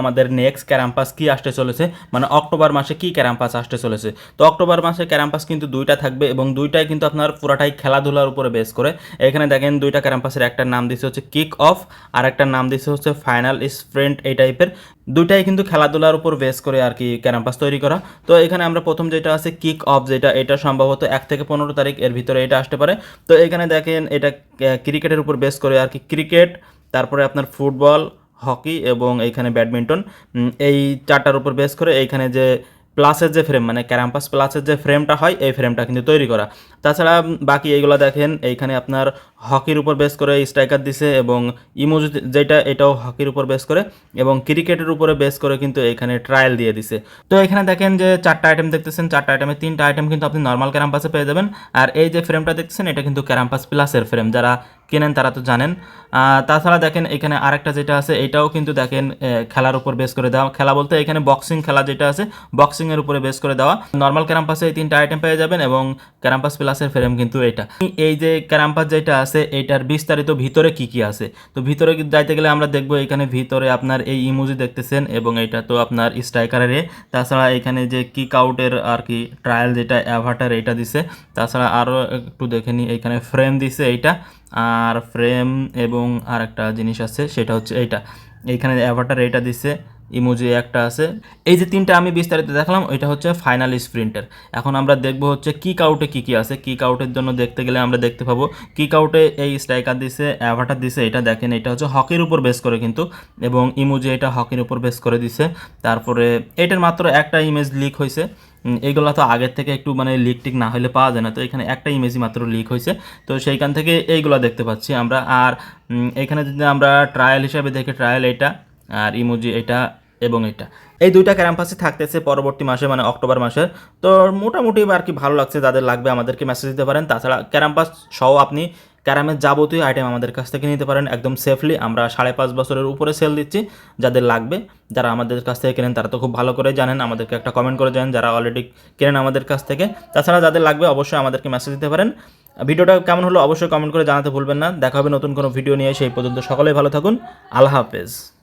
আমাদের নেক্সট ক্যারাম্পাস কি আসতে চলেছে? মানে অক্টোবর মাসে কি ক্যারাম্পাস আসতে চলেছে? তো অক্টোবর মাসে ক্যারাম্পাস কিন্তু দুইটা থাকবে এবং দুইটাই কিন্তু আপনার পুরাটাই খেলাধুলার উপরে বেস করে। এখানে দেখেন দুইটা ক্যারাম্পাসের একটা নাম দিছে হচ্ছে কিক অফ আর একটা নাম দিছে হচ্ছে ফাইনাল স্প্রিন্ট এই টাইপের দুইটাই কিন্তু খেলাধুলার উপর বেস করে আর কি ক্যারাম্পাস তৈরি করা। তো এখানে আমরা প্রথম যেটা আছে কিক অফ যেটা, এটা সম্ভবত এক থেকে পনেরো তারিখ এর ভিতরে এটা আসতে পারে। তো এখানে দেখেন এটা ক্রিকেটের উপর বেস করে আর কি। ক্রিকেট তারপরে আপনার ফুটবল হকি এবং এইখানে ব্যাডমিন্টন এই চারটার উপর বেস করে এইখানে যে প্লাসের যে ফ্রেম মানে ক্যারাম্পাস প্লাসের যে ফ্রেমটা হয়, এই ফ্রেমটা কিন্তু তৈরি করা। তাছাড়া বাকি এইগুলো দেখেন, এইখানে আপনার হকির উপর বেস করে স্ট্রাইকার দিছে এবং ইমোজি যেটা, এটাও হকির উপর বেস করে এবং ক্রিকেটের উপরে বেস করে কিন্তু এখানে ট্রায়াল দিয়ে দিছে। তো এখানে দেখেন যে চারটা আইটেম দেখতেছেন, চারটা আইটেমে তিনটা আইটেম কিন্তু আপনি নর্মাল ক্যারাম্পাসে পেয়ে যাবেন। আর এই যে ফ্রেমটা দেখতেছেন, এটা কিন্তু ক্যারাম্পাস প্লাসের ফ্রেম যারা কেনেন তারা তো জানেন। তাছাড়া দেখেন এখানে আরেকটা যেটা আছে, এটাও কিন্তু দেখেন খেলার উপর বেস করে দেওয়া। খেলা বলতে এখানে বক্সিং খেলা যেটা আছে বক্সিং এর উপরে বেস করে দেওয়া। নর্মাল ক্যারাম্পাসে এই তিনটা আইটেম পেয়ে যাবেন এবং ক্যারাম্পাস প্লাসের ফ্রেম কিন্তু এটা। এই যে ক্যারাম্পাস যেটা আছে এইটার বিস্তারিত ভিতরে কি কি আছে? তো ভিতরে যাইতে গেলে আমরা দেখব এখানে ভিতরে আপনার এই ইমোজি দেখতেছেন এবং এটা তো আপনার স্ট্রাইকারের তাছাড়া এখানে যে কিক আউটের আর কি ট্রায়াল যেটা অ্যাভাটার এটা দিছে। তাছাড়া আরও একটু দেখে নিই, এখানে ফ্রেম দিছে এইটা। আর ফ্রেম এবং আর একটা জিনিস আছে সেটা হচ্ছে এইটা। এইখানে অ্যাভাটার এটা দিছে। ইমোজি একটা আছে। এই যে তিনটা আমি বিস্তারিত দেখলাম, এটা হচ্ছে ফাইনাল স্প্রিন্টের এখন আমরা দেখব হচ্ছে কিক আউটে কী কী আছে। কিক আউটের জন্য দেখতে গেলে আমরা দেখতে পাবো কিক আউটে এই স্ট্রাইকার দিছে অ্যাভাটার দিছে, এটা দেখেন, এটা হচ্ছে হকির উপর বেস করে কিন্তু, এবং ইমোজি এটা হকির উপর বেস করে দিছে। তারপরে এটার মাত্র একটা ইমেজ লিক হয়েছে। এইগুলো তো আগের থেকে একটু মানে লিক টিক না হলে পাওয়া যায় না, তো এখানে একটা ইমেজই মাত্র লিক হয়েছে। তো সেইখান থেকে এইগুলো দেখতে পাচ্ছি আমরা। আর এখানে যদি আমরা ট্রায়াল হিসাবে দেখি ট্রায়াল এটা আর ইমোজি এটা এবং এটা। এই দুইটা ক্যাম্পাসে থাকতেছে পরবর্তী মাসে মানে অক্টোবর মাসের। তো মোটামুটি আর কি ভালো লাগছে, যাদের লাগবে আমাদেরকে মেসেজ দিতে পারেন। তাছাড়া ক্যারাম্পাস সহ আপনি ক্যারামের যাবতীয় আইটেম আমাদের কাছ থেকে নিতে পারেন একদম সেফলি আমরা সাড়ে পাঁচ বছরের উপরে সেল দিচ্ছি, যাদের লাগবে, যারা আমাদের কাছ থেকে কেনেন তারা তো খুব ভালো করে জানেন। আমাদেরকে একটা কমেন্ট করে জানেন যারা অলরেডি কেনেন আমাদের কাছ থেকে। তাছাড়া যাদের লাগবে অবশ্যই আমাদেরকে মেসেজ দিতে পারেন। ভিডিওটা কেমন হলো অবশ্যই কমেন্ট করে জানাতে ভুলবেন না। দেখা হবে নতুন কোনো ভিডিও নিয়ে। সেই পর্যন্ত সকলেই ভালো থাকুন। আল্লাহ হাফেজ।